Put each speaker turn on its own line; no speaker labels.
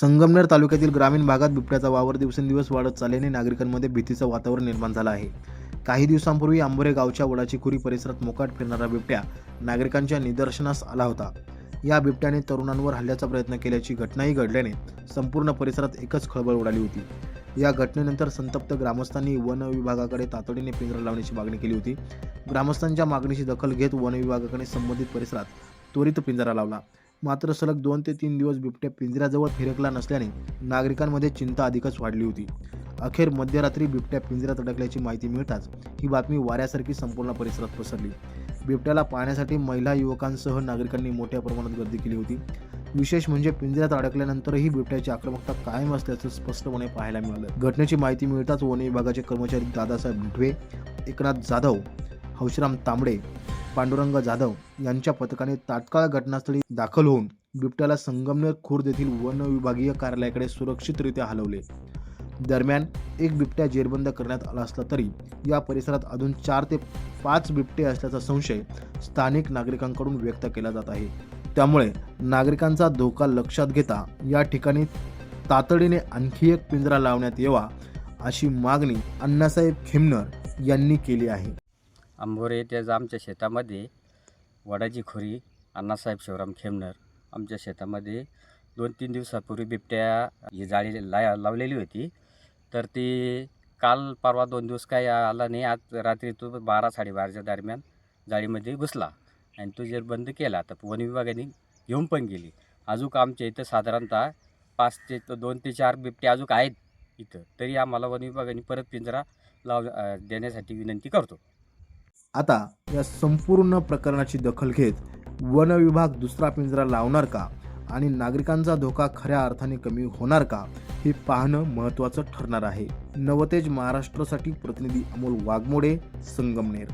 संगमनेर तालुक्यातील ग्रामीण भागात बिबट्याचा वावर दिवसेंदिवस वाढत चालल्याने नागरिकांमध्ये भीतीचं वातावरण निर्माण झालं आहे. काही दिवसांपूर्वी आंबोरे गावच्या वडाची खुरी परिसरात मोकाट फिरणारा बिबट्या नागरिकांच्या निदर्शनास आला होता. या बिबट्याने तरुणांवर हल्ल्याचा प्रयत्न केल्याची घटनाही घडल्याने संपूर्ण परिसरात एकच खळबळ उडाली होती. या घटनेनंतर संतप्त ग्रामस्थांनी वन विभागाकडे तातडीने पिंजरा लावण्याची मागणी केली होती. ग्रामस्थांच्या मागणीची दखल घेत वन विभागाकडे संबंधित परिसरात त्वरित पिंजरा लावला. मात्र सलग दोन ते तीन दिवस बिबट्या पिंजऱ्याजवळ फिरकला नसल्याने नागरिकांमध्ये चिंता अधिकच वाढली होती. अखेर मध्यरात्री बिबट्या पिंजऱ्यात अडकल्याची माहिती मिळताच ही बातमी वाऱ्यासारखी संपूर्ण परिसरात पसरली. बिबट्याला पाहण्यासाठी महिला युवकांसह नागरिकांनी मोठ्या प्रमाणात गर्दी केली होती. विशेष म्हणजे पिंजऱ्यात अडकल्यानंतरही बिबट्याची आक्रमकता कायम असल्याचं स्पष्टपणे पाहायला मिळालं. घटनेची माहिती मिळताच वन विभागाचे कर्मचारी दादासाहेब ढुढवे एकनाथ जाधव हौशराम तांबडे पांडुरंग जाधव यांच्या पथकाने तात्काळ घटनास्थळी दाखल होऊन बिबट्याला संगमनेर खुर्द येथील वन विभागीय कार्यालयाकडे सुरक्षितरित्या हलवले. दरम्यान एक बिबट्या जेरबंद करण्यात आला असला तरी या परिसरात अजून चार ते पाच बिबटे असल्याचा संशय स्थानिक नागरिकांकडून व्यक्त केला जात आहे. त्यामुळे नागरिकांचा धोका लक्षात घेता या ठिकाणी तातडीने आणखी एक पिंजरा लावण्यात यावा अशी मागणी अण्णासाहेब खेमनर यांनी केली आहे.
आंबोरे त्याचं आमच्या शेतामध्ये वडाची खोरी अण्णासाहेब शिवराम खेमनर आमच्या शेतामध्ये दोन तीन दिवसापूर्वी बिबट्या ही जाळी ला लावलेली होती. तर ती काल परवा दोन दिवस काय आला नाही आज रात्री तो बारा साडेबाराच्या दरम्यान जाळीमध्ये घुसला आणि तो जर बंद केला तर वन विभागाने घेऊन पण गेली. अजूक आमच्या इथं साधारणतः पाच ते दोन ते चार बिबटे अजूक आहेत इथं. तरी आम्हाला वन विभागाने परत पिंजरा लाव देण्यासाठी विनंती करतो.
आता या संपूर्ण प्रकरणाची दखल घेत वन विभाग दुसरा पिंजरा लावणार का? आणि नागरिकांचा धोका खऱ्या अर्थाने कमी होणार का? हे पाहणं महत्त्वाचं ठरणार आहे. नवतेज महाराष्ट्रासाठी प्रतिनिधी अमोल वाघमोडे संगमनेर.